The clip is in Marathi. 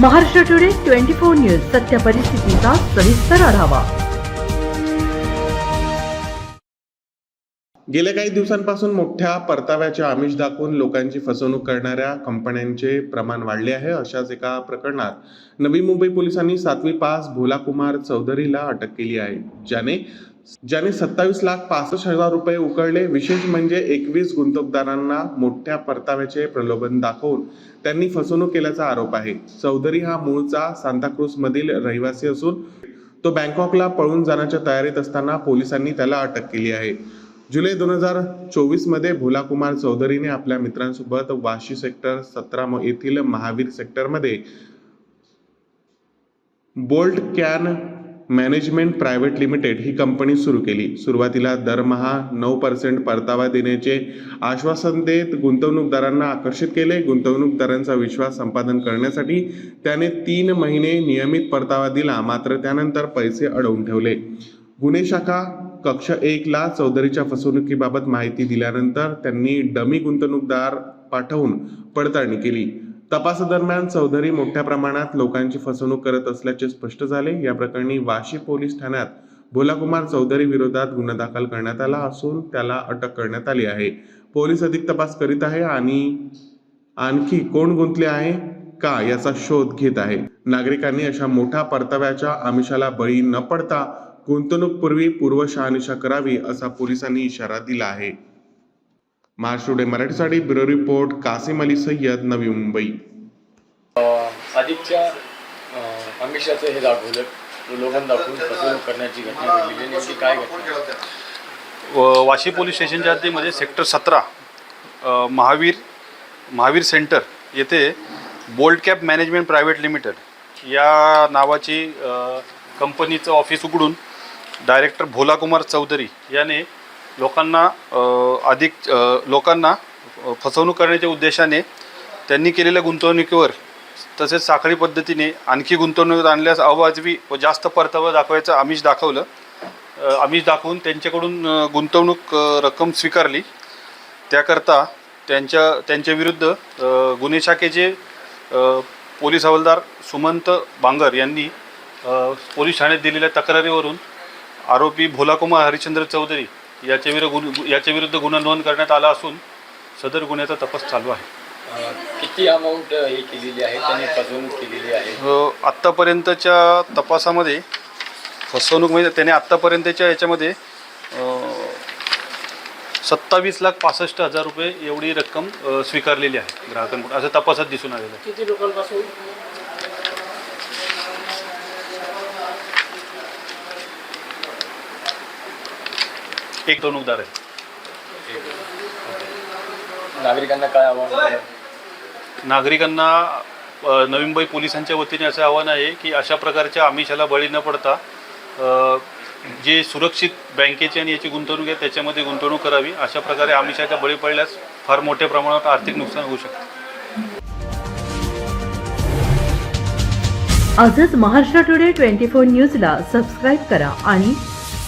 Maharashtra today twenty four news सत्य परिस्थितीचा सविस्तर आढावा. गेल्या काही दिवसांपासून मोठ्या परताव्याचे आमिष दाखवून लोकांची फसवणूक करणाऱ्या कंपन्यांचे प्रमाण वाढले आहे अशाच एका प्रकरणात नवी मुंबई पोलिसांनी सातवी पास भोलाकुमार चौधरीला अटक केली आहे ज्याने ज्याने सत्तावीस लाख पासष्ट हजार रुपये उकळले विशेष म्हणजे एकवीस गुंतवणूकदारांना मोठ्या परताव्याचे प्रलोभन दाखवून त्यांनी फसवणूक केल्याचा आरोप आहे. चौधरी हा मूळचा सांताक्रूज मधील रहिवासी असून तो बँकॉकला पळून जाण्याच्या तयारीत असताना पोलिसांनी त्याला अटक केली आहे. जुलै दोन हजार चोवीसमध्ये भोलाकुमार चौधरीने आपल्या मित्रांसोबत वाशी सेक्टर सतरा येथील महावीर सेक्टरमध्ये bolt can management private limited he company सुरू केली. सुरुवातीला दरमहा नऊ पर्सेंट परतावा देण्याचे आश्वासन देत गुंतवणूकदारांना आकर्षित केले. गुंतवणूकदारांचा विश्वास संपादन करण्यासाठी त्याने तीन महिने नियमित परतावा दिला मात्र त्यानंतर पैसे अडवून ठेवले. गुन्हे शाखा कक्ष एकला चौधरीच्या फसवणुकीबाबत माहिती दिल्यानंतर त्यांनी डमी गुंतवणूकदार पाठवून पडताळणी केली. तपासादरम्यान चौधरी मोठ्या प्रमाणात लोकांची फसवणूक करत असल्याचे स्पष्ट झाले. या प्रकरणी वाशी पोलीस ठाण्यात भोलाकुमार चौधरी विरोधात गुन्हा दाखल करण्यात आला असून त्याला अटक करण्यात आली आहे. पोलीस अधिक तपास करीत आहे आणि आणखी कोण गुंतले आहे का याचा शोध घेत आहे. नागरिकांनी अशा मोठ्या परताव्याच्या आमिषाला बळी न पडता गुंतवणूकपूर्वी पूर्वशहानिशा करावी असा पोलिसांनी इशारा दिला आहे. महाराष्ट्र टुडे मराठीसाठी ब्युरो रिपोर्ट कासिम अली सय्यद नवी मुंबई. अधिकच्या अं, आमिषाचं हे दाखवलं. प्रलोभन दाखवून फसवणूक करण्याची घटना घडलेली. नेमकी काय घटना? वाशी पोलीस स्टेशनच्या हद्दीमध्ये सेक्टर सतरा महावीर महावीर सेंटर येथे bold cap management private limited या नावाची कंपनीचं ऑफिस उघडून डायरेक्टर भोलाकुमार चौधरी याने लोकांना अधिक लोकांना फसवणूक करण्याच्या उद्देशाने त्यांनी केलेल्या गुंतवणुकीवर तसेच साखळी पद्धतीने आणखी गुंतवणूक आणल्यास अवाजवी व जास्त परतावा दाखवायचं आमिष दाखवलं. आमिष दाखवून त्यांच्याकडून गुंतवणूक रक्कम स्वीकारली. त्याकरता त्यांच्या त्यांच्याविरुद्ध गुन्हे शाखेचे पोलीस हवालदार सुमंत बांगर यांनी पोलीस ठाण्यात दिलेल्या तक्रारीवरून आरोपी भोलाकुमार हरिश्चंद्र चौधरी याच्या विरुद्ध गुन याच्या विरुद्ध गुन्हा नोंद करण्यात आला असून सदर गुन्ह्याचा तपास चालू आहे. अं, किती अमाऊंट हे केलेली आहे? त्यांनी फसवणूक केलेली आहे? अ, आत्तापर्यंतच्या तपासामध्ये फसवणूक म्हणजे त्याने आत्तापर्यंतच्या याच्यामध्ये सत्तावीस लाख पासष्ट हजार रुपये एवढी रक्कम अ, स्वीकारलेली आहे ग्राहकांकडून. असं तपासात दिसून आलेलं आहे. किती लोकांपासून? एक गुंतवणूकदार आहे नागरिकांना काय आव्हान आहे? नागरिकांना नवी मुंबई पोलिसांच्या वतीने असं आव्हान आहे की अशा प्रकारच्या आमिषाला बळी न पडता जे सुरक्षित बँकेची आणि याची गुंतवणूक आहे त्याच्यामध्ये गुंतवणूक करावी. अशा प्रकारे आमिषाच्या बळी पडल्यास फार मोठ्या प्रमाणात आर्थिक नुकसान होऊ शकतं. आजच महाराष्ट्र टुडे ट्वेंटी फोर न्यूजला सबस्क्राईब करा आणि